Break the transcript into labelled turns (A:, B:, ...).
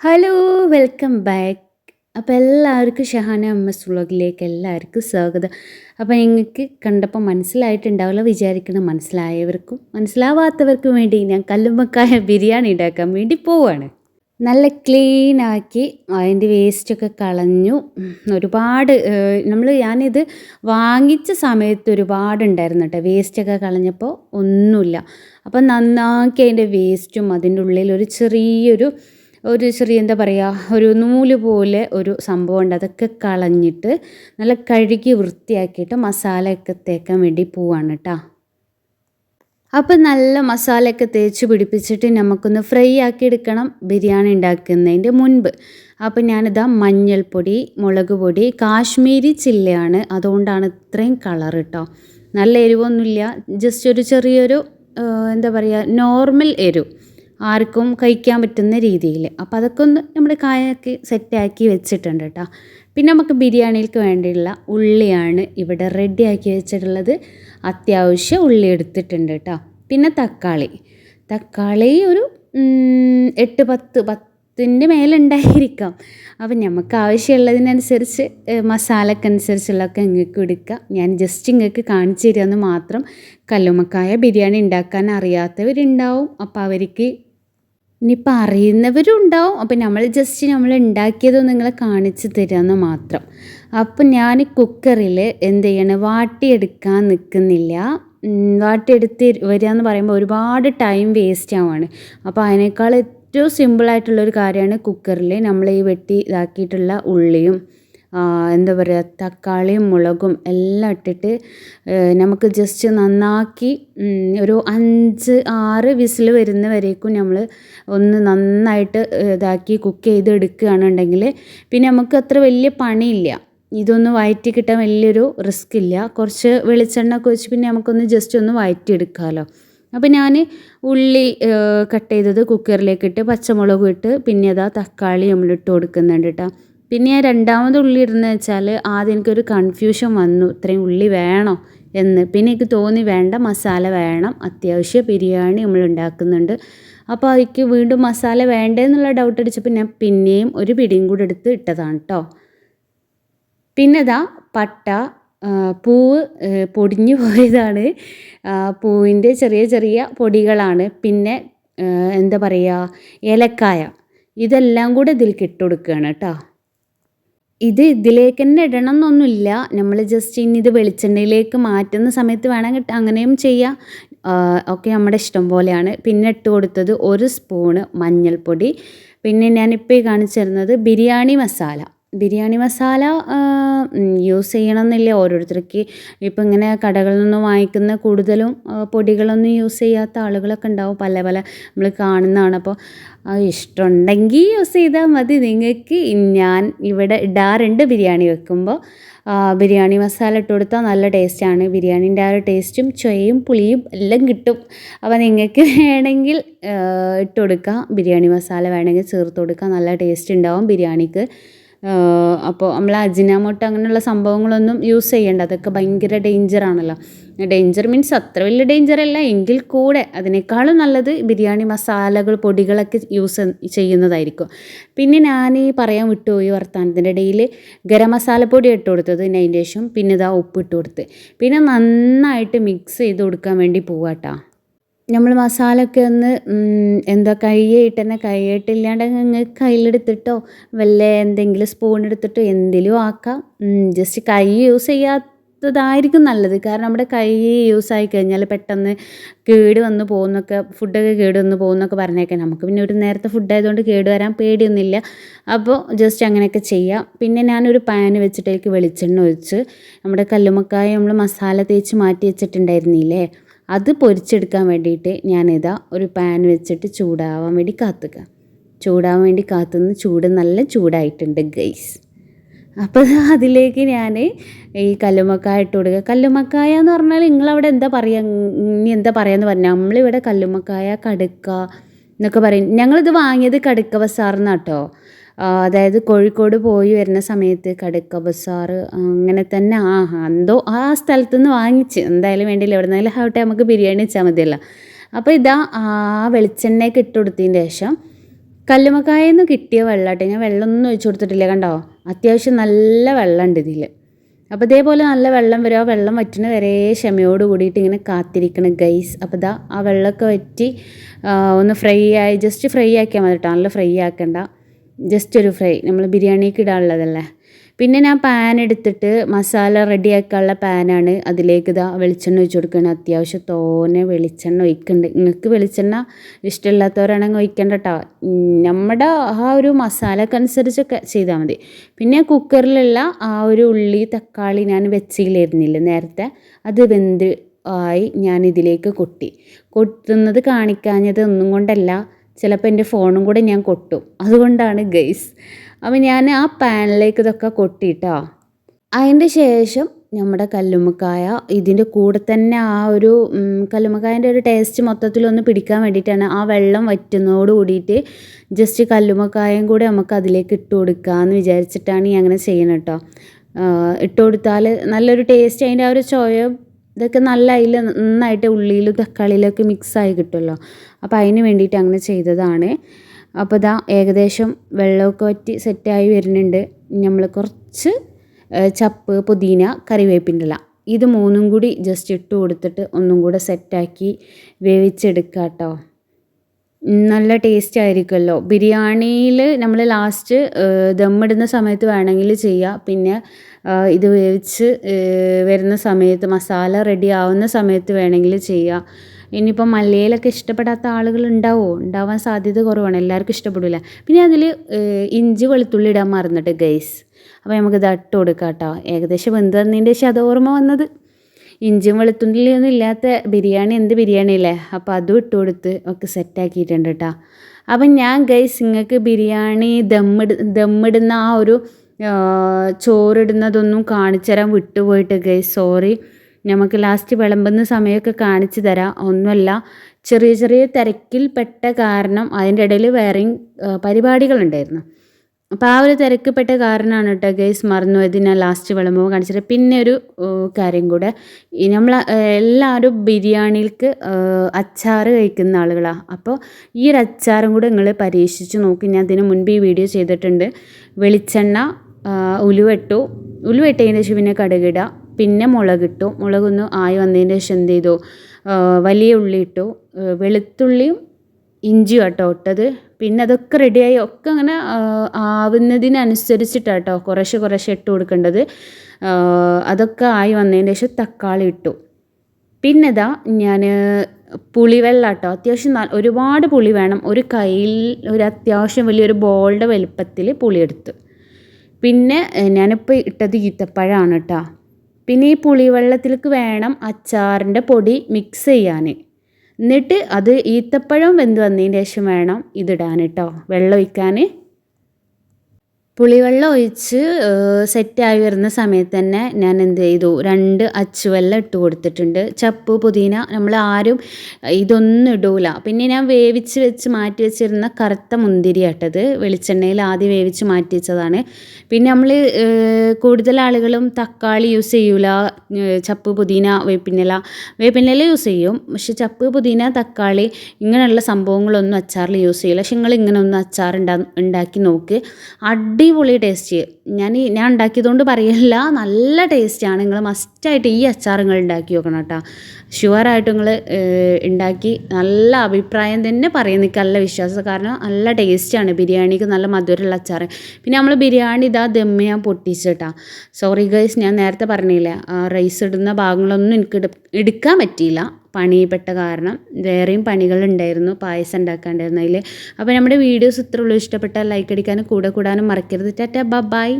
A: Hello welcome back അപ്പോൾ എല്ലാവർക്കും ഷഹാന അമ്മസ് വ്ളോഗിലേക്ക് എല്ലാവർക്കും സ്വാഗതം. അപ്പോൾ നിങ്ങൾക്ക് കണ്ടപ്പോൾ മനസ്സിലായിട്ടുണ്ടാവില്ല വിചാരിക്കണം മനസ്സിലായവർക്കും മനസ്സിലാവാത്തവർക്കും വേണ്ടി ഞാൻ കല്ലുമ്മക്കായ ബിരിയാണി ഉണ്ടാക്കാൻ വേണ്ടി പോവാണ്. നല്ല ക്ലീനാക്കി അതിന്റെ വേസ്റ്റൊക്കെ കളഞ്ഞു. ഒരുപാട് നമ്മൾ ഞാനിത് വാങ്ങിച്ച സമയത്ത് ഒരുപാട് ഉണ്ടായിരുന്നു കേട്ടോ. വേസ്റ്റൊക്കെ കളഞ്ഞപ്പോൾ ഒന്നുമില്ല. അപ്പം നന്നാക്കി അതിന്റെ വേസ്റ്റും അതിന്റെ ഉള്ളിൽ ഒരു ചെറിയൊരു ഒരു ചെറിയ എന്താ പറയുക ഒരു നൂൽ പോലെ ഒരു സംഭവം ഉണ്ട് അതൊക്കെ കളഞ്ഞിട്ട് നല്ല കഴുകി വൃത്തിയാക്കിയിട്ട് മസാലയൊക്കെ തേക്കാൻ വേണ്ടി പോവാണ് കേട്ടോ അപ്പം നല്ല മസാലയൊക്കെ തേച്ച് പിടിപ്പിച്ചിട്ട് നമുക്കൊന്ന് ഫ്രൈ ആക്കി എടുക്കണം ബിരിയാണി ഉണ്ടാക്കുന്നതിന്റെ മുൻപ്. അപ്പം ഞാനിതാ മഞ്ഞൾപ്പൊടി മുളക് പൊടി കാശ്മീരി ചില്ലയാണ്. അതുകൊണ്ടാണ് ഇത്രയും കളർ കേട്ടോ നല്ല എരിവൊന്നുമില്ല ജസ്റ്റ് ഒരു ചെറിയൊരു എന്താ പറയുക നോർമൽ എരിവ്. ആർക്കും കഴിക്കാൻ പറ്റുന്ന രീതിയിൽ. അപ്പം അതൊക്കെ ഒന്ന് നമ്മൾ കായൊക്കെ സെറ്റാക്കി വെച്ചിട്ടുണ്ട് കേട്ടോ പിന്നെ നമുക്ക് ബിരിയാണിക്ക് വേണ്ടിയുള്ള ഉള്ളിയാണ് ഇവിടെ റെഡി ആക്കി വെച്ചിട്ടുള്ളത്. അത്യാവശ്യം ഉള്ളി എടുത്തിട്ടുണ്ട് കേട്ടോ പിന്നെ തക്കാളി. തക്കാളി ഒരു എട്ട് പത്ത് പത്തിന്റെ മേലുണ്ടായിരിക്കാം അപ്പം നമുക്ക് ആവശ്യമുള്ളതിനനുസരിച്ച് മസാലക്ക് അനുസരിച്ചുള്ളതൊക്കെ ഇങ്ങക്ക് എടുക്കുക ഞാൻ ജസ്റ്റ് ഇങ്ങക്ക് കാണിച്ചു തരാമെന്ന് മാത്രം കല്ലുമക്കായ ബിരിയാണി ഉണ്ടാക്കാൻ അറിയാത്തവരുണ്ടാവും. അപ്പോൾ അവർക്ക് ഇനിയിപ്പോൾ അറിയുന്നവരും ഉണ്ടാവും അപ്പോൾ നമ്മൾ ജസ്റ്റ് നമ്മൾ ഉണ്ടാക്കിയത് നിങ്ങളെ കാണിച്ചു തരാമെന്ന് മാത്രം. അപ്പം ഞാൻ കുക്കറിൽ എന്ത് ചെയ്യണം? വാട്ടിയെടുക്കാൻ നിൽക്കുന്നില്ല വാട്ടിയെടുത്ത് വരിക എന്ന് പറയുമ്പോൾ ഒരുപാട് ടൈം വേസ്റ്റ് ആവുകയാണ് അപ്പോൾ അതിനേക്കാൾ ഏറ്റവും സിമ്പിളായിട്ടുള്ളൊരു കാര്യമാണ് കുക്കറിൽ നമ്മൾ ഈ വെട്ടി ഇതാക്കിയിട്ടുള്ള ഉള്ളിയും എന്താ പറയുക തക്കാളിയും മുളകും എല്ലാം ഇട്ടിട്ട് നമുക്ക് ജസ്റ്റ് നന്നാക്കി ഒരു അഞ്ച് ആറ് വിസിൽ വരുന്ന വരേക്കും നമ്മൾ ഒന്ന് നന്നായിട്ട് ഇതാക്കി കുക്ക് ചെയ്ത് എടുക്കുകയാണെന്നുണ്ടെങ്കിൽ പിന്നെ നമുക്ക് അത്ര വലിയ പണിയില്ല. ഇതൊന്ന് വഴറ്റി കിട്ടാൻ വലിയൊരു റിസ്ക് ഇല്ല. കുറച്ച് വെളിച്ചെണ്ണ ഒക്കെ വെച്ച് പിന്നെ നമുക്കൊന്ന് ജസ്റ്റ് ഒന്ന് വഴറ്റി എടുക്കാമല്ലോ അപ്പോൾ ഞാൻ ഉള്ളി കട്ട് ചെയ്തത് കുക്കറിലേക്ക് ഇട്ട് പച്ചമുളകും ഇട്ട് പിന്നെ അതാ തക്കാളി നമ്മൾ ഇട്ട് കൊടുക്കുന്നുണ്ട് കേട്ടോ പിന്നെ ഞാൻ രണ്ടാമത് ഉള്ളി ഇടുന്നത് വെച്ചാൽ ആദ്യം എനിക്കൊരു കൺഫ്യൂഷൻ വന്നു. ഇത്രയും ഉള്ളി വേണോ എന്ന്. പിന്നെ എനിക്ക് തോന്നി വേണ്ട മസാല വേണം. അത്യാവശ്യം ബിരിയാണി നമ്മൾ ഉണ്ടാക്കുന്നുണ്ട്. അപ്പോൾ അതിക്ക് വീണ്ടും മസാല വേണ്ടേ എന്നുള്ള ഡൗട്ട് അടിച്ചപ്പോൾ ഞാൻ പിന്നെയും ഒരു പിടിയും കൂടി എടുത്ത് ഇട്ടതാണ് കേട്ടോ പിന്നെ ഇതാ പട്ട പൂവ് പൊടിഞ്ഞു പോയതാണ്. പൂവിന്റെ ചെറിയ ചെറിയ പൊടികളാണ്. പിന്നെ എന്താ പറയുക ഏലക്കായ. ഇതെല്ലാം കൂടെ ഇതിൽ ഇട്ട് കൊടുക്കുകയാണ് കേട്ടോ ഇത് ഇതിലേക്ക് തന്നെ ഇടണം എന്നൊന്നുമില്ല നമ്മൾ ജസ്റ്റ് ഇനി ഇത് വെളിച്ചെണ്ണയിലേക്ക് മാറ്റുന്ന സമയത്ത് വേണമെങ്കിൽ അങ്ങനെയും ചെയ്യാം. ഒക്കെ നമ്മുടെ ഇഷ്ടം പോലെയാണ്. പിന്നെ ഇട്ട് കൊടുത്തത് ഒരു സ്പൂണ് മഞ്ഞൾപ്പൊടി. പിന്നെ ഞാനിപ്പോൾ ഈ കാണിച്ചു തരുന്നത് ബിരിയാണി മസാല. ബിരിയാണി മസാല യൂസ് ചെയ്യണമെന്നില്ല? ഓരോരുത്തർക്ക് ഇപ്പം ഇങ്ങനെ കടകളിൽ നിന്ന് വാങ്ങിക്കുന്ന കൂടുതലും പൊടികളൊന്നും യൂസ് ചെയ്യാത്ത ആളുകളൊക്കെ ഉണ്ടാവും. പല പല നമ്മൾ കാണുന്നതാണ്. അപ്പോൾ ഇഷ്ടമുണ്ടെങ്കിൽ യൂസ് ചെയ്താൽ മതി. നിങ്ങൾക്ക് ഞാൻ ഇവിടെ ഇടാറുണ്ട് ബിരിയാണി വെക്കുമ്പോൾ ബിരിയാണി മസാല ഇട്ട് കൊടുത്താൽ നല്ല ടേസ്റ്റാണ് ബിരിയാണിന്റെ ആ ഒരു ടേസ്റ്റും ചൊയയും പുളിയും എല്ലാം കിട്ടും. അപ്പോൾ നിങ്ങൾക്ക് വേണമെങ്കിൽ ഇട്ട് കൊടുക്കാം. ബിരിയാണി മസാല വേണമെങ്കിൽ ചേർത്ത് കൊടുക്കാം. നല്ല ടേസ്റ്റ് ഉണ്ടാവും ബിരിയാണിക്ക്. അപ്പോൾ നമ്മൾ അജിനാമോട്ടോ അങ്ങനെയുള്ള സംഭവങ്ങളൊന്നും യൂസ് ചെയ്യേണ്ട. അതൊക്കെ ഭയങ്കര ഡേഞ്ചറാണല്ലോ ഡേഞ്ചർ മീൻസ് അത്ര വലിയ ഡേഞ്ചർ അല്ല എങ്കിൽ കൂടെ അതിനേക്കാളും നല്ലത് ബിരിയാണി മസാലകൾ പൊടികളൊക്കെ യൂസ് ചെയ്യുന്നതായിരിക്കും. പിന്നെ ഞാൻ ഈ പറയാൻ വിട്ടുപോയി വർത്തമാനത്തിന്റെ ഇടയിൽ ഗരം മസാല പൊടി ഇട്ട് കൊടുത്തത് അതിന്റെ ശേഷം പിന്നെ ഇതാ ഉപ്പ് ഇട്ട് കൊടുത്ത്. പിന്നെ നന്നായിട്ട് മിക്സ് ചെയ്ത് കൊടുക്കാൻ വേണ്ടി പോവാട്ടോ. നമ്മൾ മസാലയൊക്കെ ഒന്ന് ഉം, എന്താ കൈയായിട്ട് തന്നെ നിങ്ങൾ അങ്ങ് കയ്യിലെടുത്തിട്ടോ വല്ല എന്തെങ്കിലും സ്പൂൺ എടുത്തിട്ടോ എന്തെങ്കിലും ആക്കാം. ജസ്റ്റ് കൈ യൂസ് ചെയ്യാത്തതായിരിക്കും നല്ലത്. കാരണം നമ്മുടെ കൈ യൂസ് ആയി കഴിഞ്ഞാൽ പെട്ടെന്ന് കേട് വന്ന് പോകുന്നൊക്കെ ഫുഡൊക്കെ കേട് വന്ന് പോകുന്നൊക്കെ പറഞ്ഞേക്കാം. നമുക്ക് പിന്നെ ഒരു നേരത്തെ ഫുഡ് ആയതുകൊണ്ട് കേട് വരാൻ പേടിയൊന്നുമില്ല. അപ്പോൾ ജസ്റ്റ് അങ്ങനെയൊക്കെ ചെയ്യാം. പിന്നെ ഞാനൊരു പാൻ വെച്ചിട്ടേക്ക് വെളിച്ചെണ്ണ ഒഴിച്ച് നമ്മുടെ കല്ലുമക്കായ നമ്മൾ മസാല തേച്ച് മാറ്റി വെച്ചിട്ടുണ്ടായിരുന്നില്ലേ? അത് പൊരിച്ചെടുക്കാൻ വേണ്ടിയിട്ട് ഞാനിതാ ഒരു പാൻ വെച്ചിട്ട് ചൂടാവാൻ വേണ്ടി കാത്തുക. ചൂടാവാൻ വേണ്ടി കാത്തുനിന്ന് ചൂട് നല്ല ചൂടായിട്ടുണ്ട് ഗൈസ് അപ്പോൾ അതിലേക്ക് ഞാൻ ഈ കല്ലുമക്കായ ഇട്ട് കൊടുക്കുക. കല്ലുമക്കായ എന്ന് പറഞ്ഞാൽ നിങ്ങളവിടെ എന്താ പറയുക ഇനി എന്താ പറയുകയെന്ന് പറഞ്ഞാൽ നമ്മളിവിടെ കല്ലുമക്കായ കടുക്ക എന്നൊക്കെ പറയും. ഞങ്ങളിത് വാങ്ങിയത് കടുക്ക ബസാറിന്നാട്ടോ. ആ, അതായത് കോഴിക്കോട് പോയി വരുന്ന സമയത്ത് കടുക്ക ബസാർ അങ്ങനെ തന്നെ ആ എന്തോ ആ സ്ഥലത്തു നിന്ന് വാങ്ങിച്ച്. എന്തായാലും വേണ്ടിയില്ല. എവിടെ നിന്നാലും ആവട്ടെ നമുക്ക് ബിരിയാണി വെച്ചാൽ മതിയല്ലോ. അപ്പോൾ ഇതാ ആ വെളിച്ചെണ്ണയൊക്കെ ഇട്ട് കൊടുത്തതിന് ശേഷം കല്ലുമക്കായെന്ന് കിട്ടിയ വെള്ളമാട്ടെ ഞാൻ വെള്ളമൊന്നും ഒഴിച്ചു കൊടുത്തിട്ടില്ല കണ്ടോ? അത്യാവശ്യം നല്ല വെള്ളമുണ്ട് ഇതിൽ അപ്പോൾ ഇതേപോലെ നല്ല വെള്ളം വരും. ആ വെള്ളം വറ്റുന്ന വരെ ക്ഷമയോട് കൂടിയിട്ട് ഇങ്ങനെ കാത്തിരിക്കണം ഗൈസ് അപ്പോൾ ഇതാ ആ വെള്ളമൊക്കെ വറ്റി ഒന്ന് ഫ്രൈ ആയി ജസ്റ്റ് ഫ്രൈ ആക്കിയാൽ മതി കേട്ടോ. നല്ല ഫ്രൈ ആക്കണ്ട. ജസ്റ്റ് ഒരു ഫ്രൈ നമ്മൾ ബിരിയാണിക്ക് ഇടാനുള്ളതല്ലേ. പിന്നെ ഞാൻ പാൻ എടുത്തിട്ട് മസാല റെഡിയാക്കാനുള്ള പാനാണ് അതിലേക്ക് ഇതാ വെളിച്ചെണ്ണ ഒഴിച്ച് കൊടുക്കണം. അത്യാവശ്യം തോനെ വെളിച്ചെണ്ണ ഒഴിക്കുന്നുണ്ട് നിങ്ങൾക്ക് വെളിച്ചെണ്ണ ഇഷ്ടമില്ലാത്തവരാണെങ്കിൽ ഒഴിക്കേണ്ട കേട്ടോ നമ്മുടെ ആ ഒരു മസാലക്കനുസരിച്ചൊക്കെ ചെയ്താൽ മതി. പിന്നെ കുക്കറിലുള്ള ആ ഒരു ഉള്ളി തക്കാളി ഞാൻ വെച്ചില്ലായിരുന്നില്ല. നേരത്തെ അത് വെന്ത് ആയി ഞാൻ ഇതിലേക്ക് കൊട്ടി. കൊട്ടുന്നത് കാണിക്കാഞ്ഞത് ഒന്നും കൊണ്ടല്ല. ചിലപ്പോൾ എന്റെ ഫോണും കൂടെ ഞാൻ കൊട്ടും. അതുകൊണ്ടാണ് ഗൈസ്. അപ്പം ഞാൻ ആ പാനിലേക്ക് ഇതൊക്കെ കൊട്ടിട്ടോ. അതിന്റെ ശേഷം നമ്മുടെ കല്ലുമ്മക്കായ ഇതിന്റെ കൂടെ തന്നെ ആ ഒരു കല്ലുമ്മക്കായന്റെ ഒരു ടേസ്റ്റ് മൊത്തത്തിലൊന്ന് പിടിക്കാൻ വേണ്ടിയിട്ടാണ് ആ വെള്ളം വറ്റുന്നതോട് കൂടിയിട്ട് ജസ്റ്റ് കല്ലുമ്മക്കായും കൂടെ നമുക്ക് അതിലേക്ക് ഇട്ട് കൊടുക്കാമെന്ന് വിചാരിച്ചിട്ടാണ് ഈ അങ്ങനെ ചെയ്യണം കേട്ടോ ഇട്ട് കൊടുത്താൽ നല്ലൊരു ടേസ്റ്റ് അതിന്റെ ആ ഒരു ചോയ ഇതൊക്കെ നല്ല അതിൽ നന്നായിട്ട് ഉള്ളിയിലും തക്കാളിയിലൊക്കെ മിക്സായി കിട്ടുമല്ലോ. അപ്പോൾ അതിന് വേണ്ടിയിട്ട് അങ്ങനെ ചെയ്തതാണ്. അപ്പോൾ ഇതാ ഏകദേശം വെള്ളമൊക്കെ വറ്റി സെറ്റായി വരുന്നുണ്ട്. നമ്മൾ കുറച്ച് ചപ്പ് പുതിന കറിവേപ്പിന്റെ ഇല. ഇത് മൂന്നും കൂടി ജസ്റ്റ് ഇട്ട് കൊടുത്തിട്ട് ഒന്നും കൂടെ സെറ്റാക്കി വേവിച്ചെടുക്കാം കേട്ടോ നല്ല ടേസ്റ്റ് ആയിരിക്കുമല്ലോ. ബിരിയാണിയിൽ നമ്മൾ ലാസ്റ്റ് ദമ്മിടുന്ന സമയത്ത് വേണമെങ്കിൽ ചെയ്യാം. പിന്നെ ഇത് വേവിച്ച് വരുന്ന സമയത്ത് മസാല റെഡി ആവുന്ന സമയത്ത് വേണമെങ്കിൽ ചെയ്യാം. ഇനിയിപ്പം മല്ലിയിലൊക്കെ ഇഷ്ടപ്പെടാത്ത ആളുകൾ ഉണ്ടാവുമോ ഉണ്ടാവാൻ സാധ്യത കുറവാണ്. എല്ലാവർക്കും ഇഷ്ടപ്പെടില്ല പിന്നെ അതിൽ ഇഞ്ചി വെളുത്തുള്ളി ഇടാൻ മറന്നിട്ട് ഗൈസ് അപ്പോൾ നമുക്ക് ഇത് ഇട്ട് കൊടുക്കാം കേട്ടോ. ഏകദേശം വെന്ത് വന്നതിന്റെ ശേഷം അത് ഓർമ്മ വന്നത്. ഇഞ്ചിയും വെളുത്തുള്ളിയൊന്നും ഇല്ലാത്ത ബിരിയാണി എന്ത് ബിരിയാണി അല്ലേ? അപ്പോൾ അതും ഇട്ട് കൊടുത്ത് ഒക്കെ സെറ്റാക്കിയിട്ടുണ്ട് കേട്ടോ അപ്പം ഞാൻ ഗൈസ് നിങ്ങൾക്ക് ബിരിയാണി ദമ്മിട് ദമ്മിടുന്ന ആ ഒരു ചോറിടുന്നതൊന്നും കാണിച്ചു തരാൻ വിട്ടുപോയിട്ട് ഗൈസ് സോറി നമുക്ക് ലാസ്റ്റ് വിളമ്പുന്ന സമയമൊക്കെ കാണിച്ചു തരാം. ഒന്നുമല്ല ചെറിയ ചെറിയ തിരക്കിൽപ്പെട്ട കാരണം അതിന്റെ ഇടയിൽ വേറെയും പരിപാടികളുണ്ടായിരുന്നു. അപ്പോൾ ആ ഒരു തിരക്കപ്പെട്ട കാരണമാണ് കേട്ടോ ഗൈസ് മറന്നു ഞാൻ ലാസ്റ്റ് വിളമ്പുമ്പോൾ കാണിച്ചിട്ട് പിന്നെ ഒരു കാര്യം കൂടെ. നമ്മൾ എല്ലാവരും ബിരിയാണിക്ക് അച്ചാർ കഴിക്കുന്ന ആളുകളാണ് അപ്പോൾ ഈ ഒരു അച്ചാറും കൂടെ നിങ്ങൾ പരീക്ഷിച്ച് നോക്കി. ഞാൻ അതിന് മുൻപ് ഈ വീഡിയോ ചെയ്തിട്ടുണ്ട്. വെളിച്ചെണ്ണ ഉലുവെട്ടു ഉലുവെട്ടതിന് ശേഷം പിന്നെ കടുകിടുക പിന്നെ മുളകിട്ടു. മുളകൊന്ന് ആയി വന്നതിന് ശേഷം എന്ത് ചെയ്തു? വലിയ ഉള്ളി ഇട്ടു. വെളുത്തുള്ളിയും ഇഞ്ചിയും കേട്ടോ ഇട്ടത്. പിന്നെ അതൊക്കെ റെഡിയായി ഒക്കെ അങ്ങനെ ആവുന്നതിനനുസരിച്ചിട്ടാണ് കേട്ടോ കുറേശ്ശെ കുറേശ്ശെ ഇട്ട് കൊടുക്കേണ്ടത്. അതൊക്കെ ആയി വന്നതിന് ശേഷം തക്കാളി ഇട്ടു. പിന്നെ ഇതാ ഞാൻ പുളിവെള്ളം കേട്ടോ അത്യാവശ്യം ഒരുപാട് പുളി വേണം. ഒരു കയ്യിൽ ഒരു അത്യാവശ്യം വലിയൊരു ബോളുടെ വലിപ്പത്തിൽ എടുത്ത്. പിന്നെ ഞാനിപ്പോൾ ഇട്ടത് ഈത്തപ്പഴമാണ് കേട്ടോ പിന്നെ ഈ പുളിവെള്ളത്തിലേക്ക് വേണം അച്ചാറിന്റെ പൊടി മിക്സ് ചെയ്യാൻ എന്നിട്ട് അത് ഈത്തപ്പഴം വെന്ത് വന്നതിന് ശേഷം വേണം ഇതിടാൻ കേട്ടോ. വെള്ളം ഒഴിക്കാൻ. പുളിവെള്ളം ഒഴിച്ച് സെറ്റായി വരുന്ന സമയത്ത് തന്നെ ഞാൻ എന്ത് ചെയ്തു? രണ്ട് അച്ചുവെള്ളം ഇട്ട് കൊടുത്തിട്ടുണ്ട്. ചപ്പ് പുതിന നമ്മൾ ആരും ഇതൊന്നും ഇടൂല. പിന്നെ ഞാൻ വേവിച്ച് വെച്ച് മാറ്റി വെച്ചിരുന്ന കറുത്ത മുന്തിരി ആട്ടത് വെളിച്ചെണ്ണയിൽ ആദ്യം വേവിച്ച് മാറ്റി വെച്ചതാണ്. പിന്നെ നമ്മൾ കൂടുതൽ ആളുകളും തക്കാളി യൂസ് ചെയ്യൂല. ചപ്പ് പുതിന വേപ്പിനില. വേപ്പിനില യൂസ് ചെയ്യും. പക്ഷെ ചപ്പ് പുതിന തക്കാളി ഇങ്ങനെയുള്ള സംഭവങ്ങളൊന്നും അച്ചാറിൽ യൂസ് ചെയ്യില്ല പക്ഷെ നിങ്ങൾ ഇങ്ങനെ ഒന്ന് അച്ചാർ ഉണ്ടാക്കി നോക്ക്. അടി അടിപൊളി ടേസ്റ്റ് ഞാൻ ഞാൻ ഉണ്ടാക്കിയതുകൊണ്ട് പറയില്ല നല്ല ടേസ്റ്റാണ് നിങ്ങൾ മസ്റ്റായിട്ട് ഈ അച്ചാർ നിങ്ങൾ ഉണ്ടാക്കി നോക്കണം കേട്ടോ. ഷുവറായിട്ട് നിങ്ങൾ ഉണ്ടാക്കി നല്ല അഭിപ്രായം തന്നെ പറയും എനിക്ക് നല്ല വിശ്വാസം. കാരണം നല്ല ടേസ്റ്റാണ് ബിരിയാണിക്ക് നല്ല മധുരമുള്ള അച്ചാർ പിന്നെ നമ്മൾ ബിരിയാണി ഇതാ ദമ്മ് ഞാൻ പൊട്ടിച്ചിട്ടാ സോറി ഗൈസ് ഞാൻ നേരത്തെ പറഞ്ഞില്ല റൈസ് ഇടുന്ന ഭാഗങ്ങളൊന്നും എനിക്ക് എടുക്കാൻ പറ്റിയില്ല. പണിപ്പെട്ട കാരണം വേറെയും പണികളുണ്ടായിരുന്നു പായസം ഉണ്ടാക്കാണ്ടായിരുന്നു അതിൽ അപ്പോൾ നമ്മുടെ വീഡിയോസ് ഇത്രയുള്ളൂ ഇഷ്ടപ്പെട്ടാൽ ലൈക്ക് അടിക്കാനും കൂടെ കൂടാനും മറക്കരുത്. ടാറ്റ ബ ബൈ